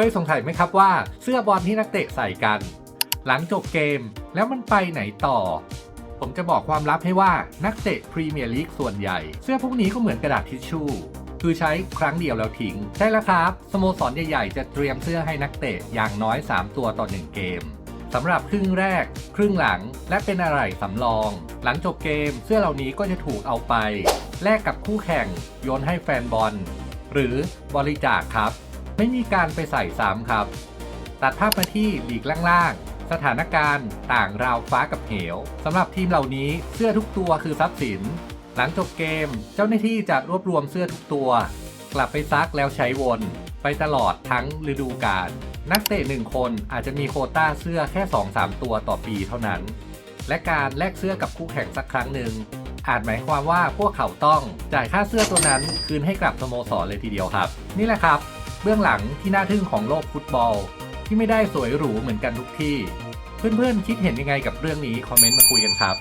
เคยสงสัยไหมครับว่าเสื้อบอลที่นักเตะใส่กัน หลังจบเกมแล้วมันไปไหนต่อ ผมจะบอกความลับให้ว่านักเตะพรีเมียร์ลีกส่วนใหญ่ เสื้อพวกนี้ก็เหมือนกระดาษทิชชู่ คือใช้ครั้งเดียวแล้วทิ้ง ใช่แล้วครับ สโมสรใหญ่ๆ จะเตรียมเสื้อให้นักเตะอย่างน้อย 3 ตัวต่อ 1 เกมสำหรับครึ่งแรก ครึ่งหลังและเป็นอะไรสำรอง หลังจบเกมเสื้อเหล่านี้ก็จะถูกเอาไป แลกกับคู่แข่งโยนให้แฟนบอล หรือบริจาคครับ ไม่มีการไปใส่ซ้ำครับ ตัดภาพมาที่ลีกล่างๆ สถานการณ์ต่างราวฟ้ากับเหวสำหรับทีมเหล่านี้เสื้อทุกตัวคือทรัพย์สิน หลังจบเกม เจ้าหน้าที่จะรวบรวมเสื้อทุกตัว กลับไปซักแล้วใช้วนไปตลอดทั้งฤดูกาลนักเตะหนึ่งคนอาจจะมีโคต้าเสื้อแค่ 2-3 ตัวต่อปีเท่านั้น และการแลกเสื้อกับคู่แข่งสักครั้งหนึ่งอาจหมายความว่าพวกเขาต้องจ่ายค่าเสื้อตัวนั้นคืนให้กับสโมสรเลยทีเดียวครับ นี่แหละครับ บื้องหลังที่น่าทึ่งของโลกฟุตบอล ที่ไม่ได้สวยหรูเหมือนกันทุกที่ เพื่อนๆคิดเห็นยังไงกับเรื่องนี้คอมเมนต์มาคุยกันครับ